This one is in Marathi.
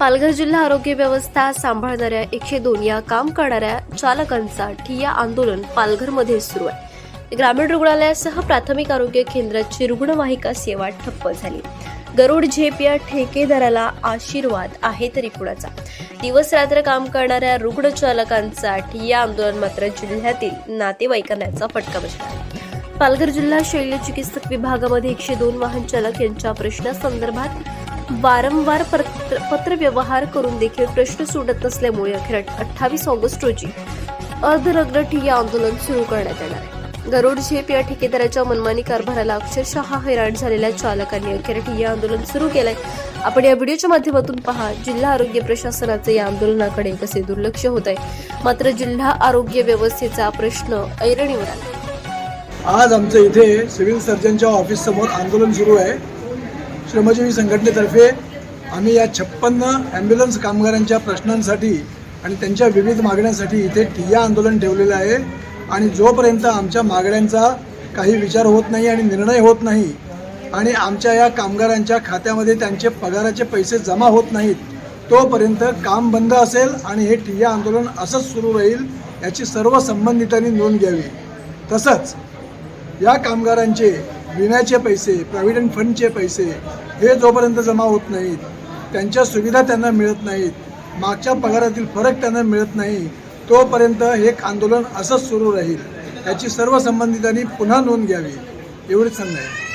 पालघर जिल्हा आरोग्य व्यवस्था सांभाळणाऱ्या एकशे दोन या काम करणाऱ्या चालकांचा ठिया आंदोलन पालघरमध्ये सुरू आहे. ग्रामीण रुग्णालयासह प्राथमिक आरोग्य केंद्राची रुग्णवाहिका सेवा ठप्प झाली. गरुड झेप या ठेकेदाराला आशीर्वाद आहे तरी कुणाचा? दिवस रात्र काम करणाऱ्या रुग्ण चालकांसाठी या आंदोलन मात्र जिल्ह्यातील नातेवाईकांचा फटका बसला. पालघर जिल्हा शल्य चिकित्सक विभागामध्ये एकशे दोन वाहन चालक यांच्या प्रश्नासंदर्भात वारंवार पत्र पत्रव्यवहार करून देखील प्रश्न सुटत नसल्यामुळे अखेर अठ्ठावीस ऑगस्ट रोजी अर्धनग्न ठिय्या आंदोलन सुरू करण्यात येणार आहे. गरुड झेप या ठेकेदाराच्या मनमानी कारभाराला अक्षरशः हैराण झालेल्या चालकांनी अखेर ठिय्या आंदोलन सुरू केलंय. आपण या व्हिडिओच्या माध्यमातून पहा जिल्हा आरोग्य प्रशासनाचे या आंदोलनाकडे कसे दुर्लक्ष होत आहे. मात्र जिल्हा आरोग्य व्यवस्थेचा प्रश्न ऐरणीवर आला. आज आमचं इथे सिव्हिल सर्जनच्या ऑफिससमोर आंदोलन सुरू आहे. श्रमजीवी संघटनेतर्फे आम्ही या छप्पन्न ॲम्ब्युलन्स कामगारांच्या प्रश्नांसाठी आणि त्यांच्या विविध मागण्यांसाठी इथे ठिय्या आंदोलन ठेवलेलं आहे. आणि जोपर्यंत आमच्या मागण्यांचा काही विचार होत नाही आणि निर्णय होत नाही आणि आमच्या या कामगारांच्या खात्यामध्ये त्यांचे पगाराचे पैसे जमा होत नाहीत तोपर्यंत काम बंद असेल आणि हे ठिय्या आंदोलन असंच सुरू राहील याची सर्व संबंधितांनी नोंद घ्यावी. तसंच या कामगारांचे विम्याचे पैसे प्रॉव्हिडंट फंडचे पैसे हे जोपर्यंत जमा होत नाहीत त्यांच्या सुविधा त्यांना मिळत नाहीत मागच्या पगारातील फरक त्यांना मिळत नाही तोपर्यंत हे आंदोलन असंच सुरू राहील. याची सर्व संबंधितांनी पुन्हा नोंद घ्यावी. एवढीच सांगणं आहे